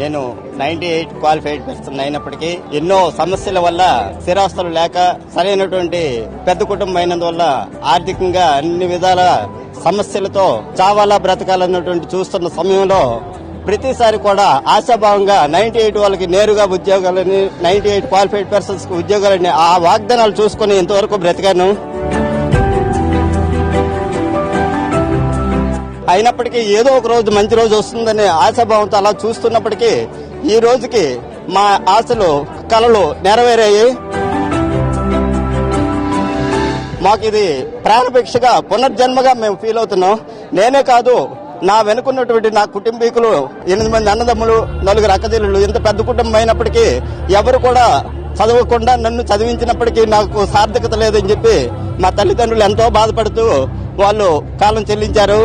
నేను ninety eight qualified person అయినప్పటికీ ఎన్నో సమస్యల వల్ల స్థిరాస్తులు లేక సరైనటువంటి పెద్ద కుటుంబం అయినందువల్ల ఆర్థికంగా అన్ని విధాల సమస్యలతో చావాలా బ్రతకాలన్నటువంటి చూస్తున్న సమయంలో ప్రతిసారి కూడా ఆశాభావంగా నైన్టీ ఎయిట్ వాళ్ళకి నేరుగా ఉద్యోగాలని నైన్టీ ఎయిట్ క్వాలిఫైడ్ పర్సన్స్కి ఉద్యోగాలని ఆ వాగ్దానాలు చూసుకుని ఇంతవరకు బ్రతికాను. అయినప్పటికీ ఏదో ఒక రోజు మంచి రోజు వస్తుందనే ఆశాభావంతో అలా చూస్తున్నప్పటికీ ఈ రోజుకి మా ఆశలు కలలు నెరవేరాయి. మాకు ఇది ప్రాణభిక్షగా పునర్జన్మగా మేము ఫీల్ అవుతున్నాం. నేనే కాదు నా వెనుకున్నటువంటి నా కుటుంబీకులు ఎనిమిది మంది అన్నదమ్ములు నలుగురు అక్కజల్లులు ఇంత పెద్ద కుటుంబం అయినప్పటికీ ఎవరు కూడా చదవకుండా నన్ను చదివించినప్పటికీ నాకు సార్థకత లేదని చెప్పి మా తల్లిదండ్రులు ఎంతో బాధపడుతూ వాళ్ళు కాలం చెల్లించారు.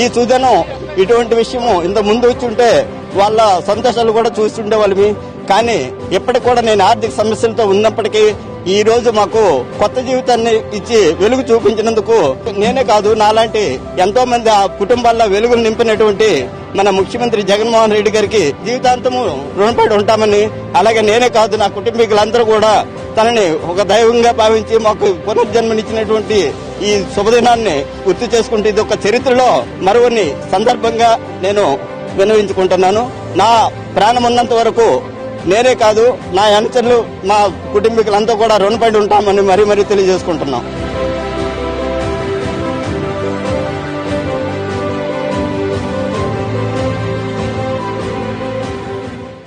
ఈ సుజనం ఇటువంటి విషయము ఇంత ముందు వచ్చి ఉంటే వాళ్ళ సంతోషాలు కూడా చూస్తుండే వాళ్ళమి కానీ ఇప్పటికి కూడా నేను ఆర్థిక సమస్యలతో ఉన్నప్పటికీ ఈ రోజు మాకు కొత్త జీవితాన్ని ఇచ్చి వెలుగు చూపించినందుకు నేనే కాదు నాలాంటి ఎంతో మంది ఆ కుటుంబాల్లో వెలుగులు నింపినటువంటి మన ముఖ్యమంత్రి జగన్మోహన్ రెడ్డి గారికి జీవితాంతము రుణపడి ఉంటామని అలాగే నేనే కాదు నా కుటుంబీకులందరూ కూడా తనని ఒక దైవంగా భావించి మాకు పునర్జన్మనిచ్చినటువంటి ఈ శుభదినాన్ని గుర్తు చేసుకుంటే ఇది ఒక చరిత్రలో మరువని సందర్భంగా నేను వినవించుకుంటున్నాను నా ప్రాణం ఉన్నంత వరకు నేనే కాదు నా అనుచరులు మా కుటుంబీకులంతా కూడా రుణపడి ఉంటామని మరీ మరీ తెలియజేసుకుంటున్నాం.